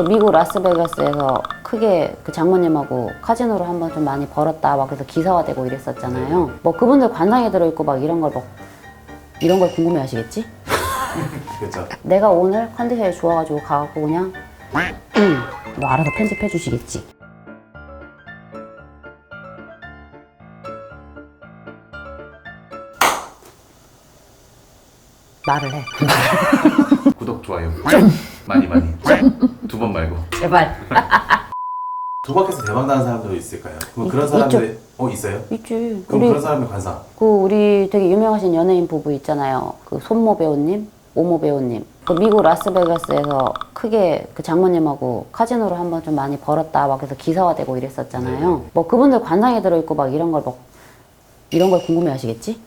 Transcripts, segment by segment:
그 미국 라스베가스에서 크게 그 장모님하고 카지노를 한번 좀 많이 벌었다 막 그래서 기사가 되고 이랬었잖아요. 뭐 그분들 관상에 들어있고 막 이런 걸막 이런 걸 궁금해 하시겠지? 그렇죠. 내가 오늘 컨디션이 좋아가지고 가갖고 그냥 응, 뭐 알아서 편집해 주시겠지. 말을 해. 구독 좋아요. 많이 많이. 두 번 말고. 제발. 도박해서 대박 나는 사람도 있을까요? 그럼 그런 있- 사람들 어 있어요? 있지. 그럼 우리 그런 사람의 관상. 그 우리 되게 유명하신 연예인 부부 있잖아요. 그 손모 배우님, 오모 배우님. 그 미국 라스베가스에서 크게 그 장모님하고 카지노를 한번 좀 많이 벌었다 막 그래서 기사가 되고 이랬었잖아요. 네. 뭐 그분들 관상에 들어있고 막 이런 걸 막 이런 걸 궁금해 하시겠지?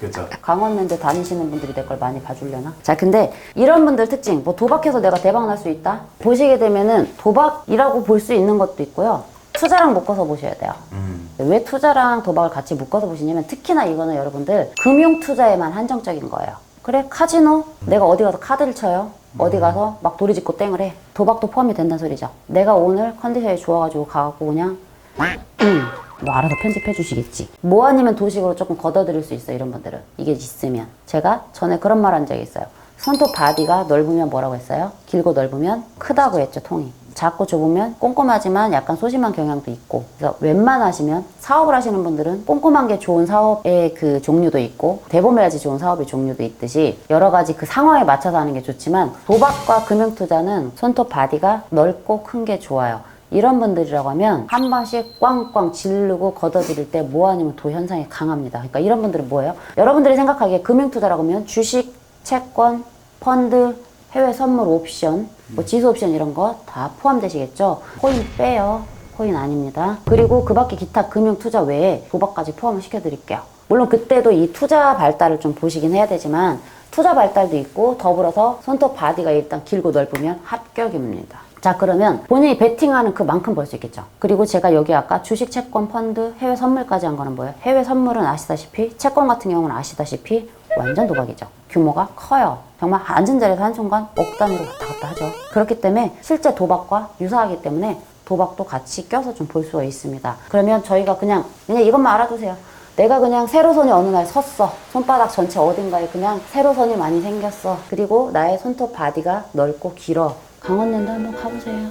그렇죠. 강원랜드 다니시는 분들이 내 걸 많이 봐주려나? 자, 근데 이런 분들 특징, 뭐 도박해서 내가 대박 날 수 있다? 보시게 되면은 도박이라고 볼 수 있는 것도 있고요. 투자랑 묶어서 보셔야 돼요. 음. 왜 투자랑 도박을 같이 묶어서 보시냐면 특히나 이거는 여러분들 금융 투자에만 한정적인 거예요. 그래 카지노 내가 어디 가서 카드를 쳐요. 어디 가서 막 도리 짓고 땡을 해. 도박도 포함이 된다는 소리죠. 내가 오늘 컨디션이 좋아가지고 가갖고 그냥 음, 뭐 알아서 편집해 주시겠지. 뭐 아니면 도식으로 조금 걷어들일 수 있어 이런 분들은 이게 있으면 제가 전에 그런 말 한 적이 있어요. 손톱 바디가 넓으면 뭐라고 했어요? 길고 넓으면 크다고 했죠 통이. 작고 좁으면 꼼꼼하지만 약간 소심한 경향도 있고 그래서 웬만하시면 사업을 하시는 분들은 꼼꼼한 게 좋은 사업의 그 종류도 있고 대범해야지 좋은 사업의 종류도 있듯이 여러 가지 그 상황에 맞춰서 하는 게 좋지만 도박과 금융 투자는 손톱 바디가 넓고 큰 게 좋아요. 이런 분들이라고 하면 한 번씩 꽝꽝 지르고 걷어들일 때뭐 아니면 도 현상이 강합니다. 그러니까 이런 분들은 뭐예요? 여러분들이 생각하기에 금융투자라고 하면 주식, 채권, 펀드, 해외 선물 옵션, 뭐 지수 옵션 이런 거 다 포함되시겠죠? 코인 빼요. 코인 아닙니다. 그리고 그 밖에 기타 금융 투자 외에 도박까지 포함을 시켜드릴게요. 물론 그때도 이 투자 발달을 좀 보시긴 해야 되지만 투자 발달도 있고 더불어서 손톱 바디가 일단 길고 넓으면 합격입니다. 자 그러면 본인이 베팅하는 그만큼 벌 수 있겠죠. 그리고 제가 여기 아까 주식, 채권, 펀드, 해외 선물까지 한 거는 뭐예요? 해외 선물은 아시다시피 채권 같은 경우는 아시다시피 완전 도박이죠. 규모가 커요. 정말 앉은 자리에서 한 순간 억 단위로 왔다 갔다 하죠. 그렇기 때문에 실제 도박과 유사하기 때문에 도박도 같이 껴서 좀 볼 수가 있습니다. 그러면 저희가 그냥 그냥 이것만 알아두세요. 내가 그냥 세로선이 어느 날 섰어. 손바닥 전체 어딘가에 그냥 세로선이 많이 생겼어. 그리고 나의 손톱 바디가 넓고 길어. 강원랜드 한번 가보세요.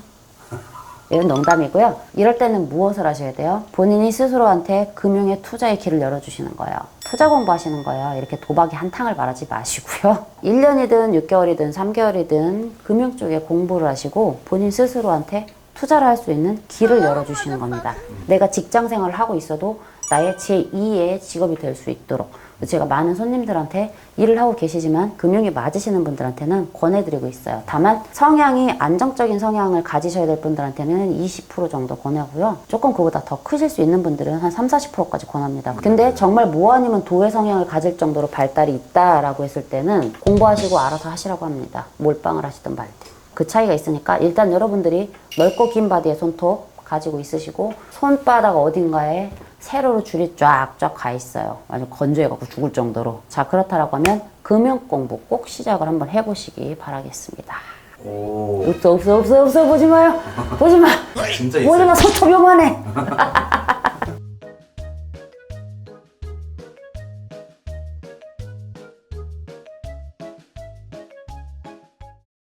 이건 농담이고요. 이럴 때는 무엇을 하셔야 돼요? 본인이 스스로한테 금융의 투자의 길을 열어주시는 거예요. 투자 공부하시는 거예요. 이렇게 도박이 한탕을 말하지 마시고요. 1년이든 6개월이든 3개월이든 금융 쪽에 공부를 하시고 본인 스스로한테 투자를 할 수 있는 길을 열어주시는 겁니다. 내가 직장 생활을 하고 있어도 나의 제2의 직업이 될 수 있도록 제가 많은 손님들한테 일을 하고 계시지만 금융이 맞으시는 분들한테는 권해드리고 있어요. 다만 성향이 안정적인 성향을 가지셔야 될 분들한테는 20% 정도 권하고요. 조금 그보다 더 크실 수 있는 분들은 한 3, 40%까지 권합니다. 근데 정말 뭐 아니면 도의 성향을 가질 정도로 발달이 있다라고 했을 때는 공부하시고 알아서 하시라고 합니다. 몰빵을 하시든 말든. 그 차이가 있으니까 일단 여러분들이 넓고 긴 바디의 손톱 가지고 있으시고 손바닥 어딘가에 세로로 줄이 쫙쫙 가 있어요. 완전 건조해갖고 죽을 정도로. 자 그렇다라고 하면 금융 공부 꼭 시작을 한번 해보시기 바라겠습니다. 오. 없어 없어 없어 없어 보지 마요. 보지 마. 진짜 보지 있어요. 마 요만해.